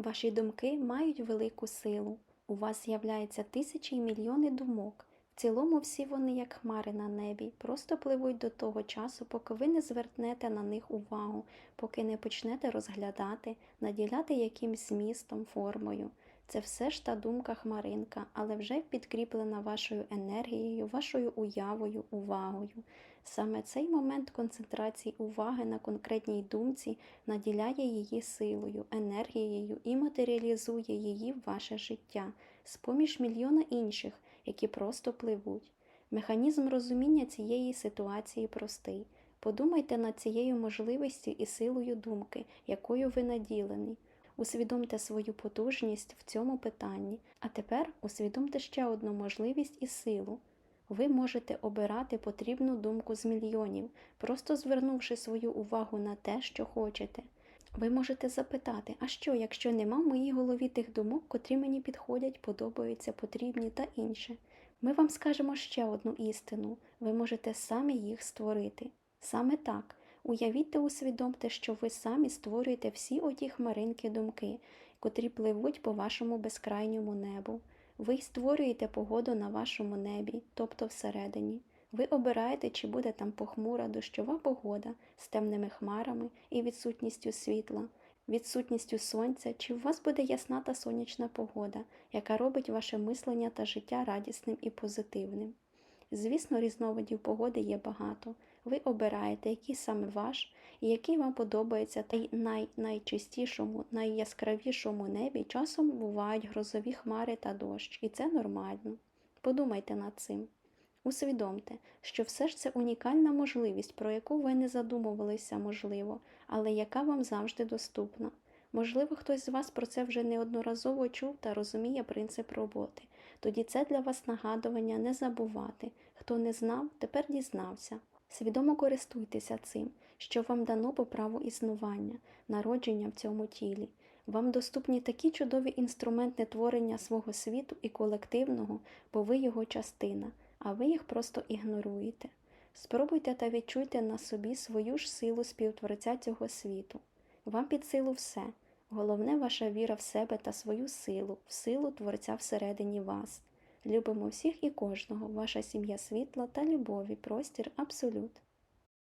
Ваші думки мають велику силу. У вас з'являються тисячі і мільйони думок. В цілому всі вони, як хмари на небі, просто пливуть до того часу, поки ви не звернете на них увагу, поки не почнете розглядати, наділяти якимсь змістом, формою. Це все ж та думка хмаринка, але вже підкріплена вашою енергією, вашою уявою, увагою. Саме цей момент концентрації уваги на конкретній думці наділяє її силою, енергією і матеріалізує її в ваше життя, з-поміж мільйона інших, які просто пливуть. Механізм розуміння цієї ситуації простий. Подумайте над цією можливістю і силою думки, якою ви наділені. Усвідомте свою потужність в цьому питанні, а тепер усвідомте ще одну можливість і силу. Ви можете обирати потрібну думку з мільйонів, просто звернувши свою увагу на те, що хочете. Ви можете запитати, а що, якщо нема в моїй голові тих думок, котрі мені підходять, подобаються, потрібні та інше. Ми вам скажемо ще одну істину ви можете самі їх створити. Саме так. Уявіть та усвідомте, що ви самі створюєте всі оті хмаринки думки, котрі пливуть по вашому безкрайньому небу. Ви створюєте погоду на вашому небі, тобто всередині. Ви обираєте, чи буде там похмура дощова погода з темними хмарами і відсутністю світла, відсутністю сонця, чи у вас буде ясна та сонячна погода, яка робить ваше мислення та життя радісним і позитивним. Звісно, різновидів погоди є багато. Ви обираєте, який саме ваш і який вам подобається, та най найчистішому, найяскравішому небі часом бувають грозові хмари та дощ, і це нормально. Подумайте над цим. Усвідомте, що все ж це унікальна можливість, про яку ви не задумувалися, можливо, але яка вам завжди доступна. Можливо, хтось з вас про це вже неодноразово чув та розуміє принцип роботи. Тоді це для вас нагадування не забувати. Хто не знав, тепер дізнався. Свідомо користуйтеся цим, що вам дано по праву існування, народження в цьому тілі. Вам доступні такі чудові інструменти творення свого світу і колективного, бо ви його частина, а ви їх просто ігноруєте. Спробуйте та відчуйте на собі свою ж силу співтворця цього світу. Вам під силу все. Головне ваша віра в себе та свою силу, в силу Творця всередині вас. Любимо всіх і кожного, ваша сім'я світла та любові, простір, абсолют.